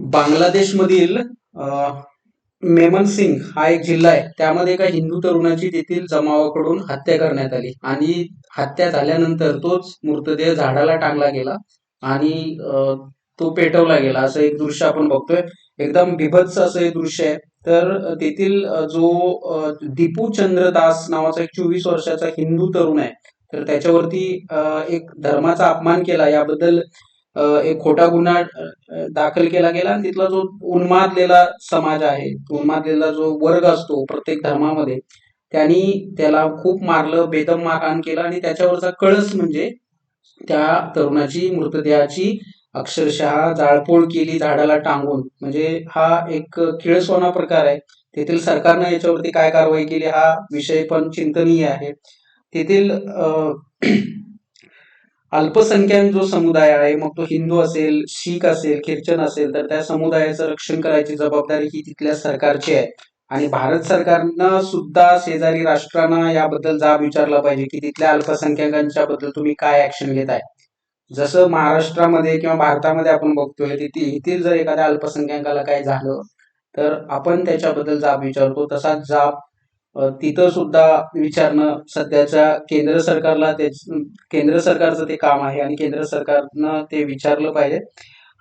बांगलादेशमधील मेमन सिंग हा एक जिल्हा आहे. त्यामध्ये एका हिंदू तरुणाची तेथील जमावाकडून हत्या करण्यात आली. आणि हत्या झाल्यानंतर तोच मृतदेह झाडाला टांगला गेला आणि तो पेटवला गेला. असं एक दृश्य आपण बघतोय. एकदम बिभत्स असं एक दृश्य आहे. तर तेथील जो दीपू चंद्र दास नावाचा एक चोवीस वर्षाचा हिंदू तरुण आहे. तर त्याच्यावरती एक धर्माचा अपमान केला. याबद्दल एक खोटा गुन्हा दाखल केला गेला आणि तिथला जो उन्मादलेला समाज आहे उन्मादलेला जो वर्ग असतो प्रत्येक धर्मामध्ये त्यांनी त्याला खूप मारलं बेदम मारहाण केलं आणि त्याच्यावरचा कळस म्हणजे त्या तरुणाची मृतदेहाची अक्षरशः जाळपोळ केली झाडाला टांगून. म्हणजे हा एक किळसवाना प्रकार आहे. तेथील सरकारनं याच्यावरती काय कारवाई केली हा विषय पण चिंतनीय आहे. तेथील अल्पसंख्याक जो समुदाय आहे मग तो हिंदू असेल शीख असेल ख्रिश्चन असेल तर त्या समुदायाचं रक्षण करायची जबाबदारी ही तिथल्या सरकारची आहे. आणि भारत सरकारनं सुद्धा शेजारी राष्ट्रांना याबद्दल जाब विचारला पाहिजे की तिथल्या अल्पसंख्याकांच्या बद्दल तुम्ही काय ऍक्शन घेत आहे जसं महाराष्ट्रामध्ये किंवा भारतामध्ये आपण बघतोय तिथे येथील जर एखाद्या अल्पसंख्याकाला काय झालं तर आपण त्याच्याबद्दल जाब विचारतो. तसाच जाब तिथं सुद्धा विचारणं सध्याच्या केंद्र सरकारला ते केंद्र सरकारचं ते काम आहे आणि केंद्र सरकारनं ते विचारलं पाहिजे.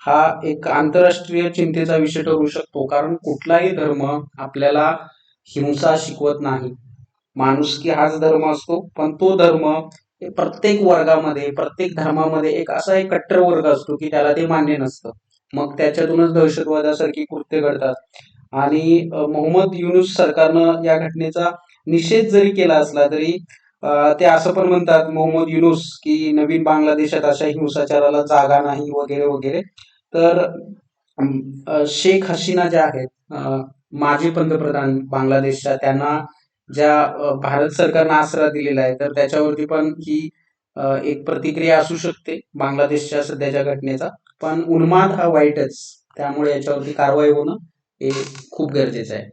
हा एक आंतरराष्ट्रीय चिंतेचा विषय ठरू शकतो कारण कुठलाही धर्म आपल्याला हिंसा शिकवत नाही. माणुसकी हाच धर्म असतो पण तो धर्म प्रत्येक वर्गामध्ये प्रत्येक धर्मामध्ये एक असा एक कट्टर वर्ग असतो की त्याला ते मान्य नसतं. मग त्याच्यातूनच दहशतवादासारखी कृत्य घडतात. आणि मोहम्मद युनुस सरकारनं या घटनेचा निषेध जरी केला असला तरी ते असं पण म्हणतात मोहम्मद युनुस की नवीन बांगलादेशात अशा हिंसाचाराला जागा नाही वगैरे वगैरे. तर शेख हसीना ज्या आहेत माजी पंतप्रधान बांगलादेशच्या त्यांना ज्या भारत सरकारनं आसरा दिलेला आहे तर त्याच्यावरती पण ही एक प्रतिक्रिया असू शकते बांगलादेशच्या सध्याच्या घटनेचा. पण उन्माद हा वाईटच त्यामुळे याच्यावरती कारवाई होणं हे खूप गरजेचं आहे.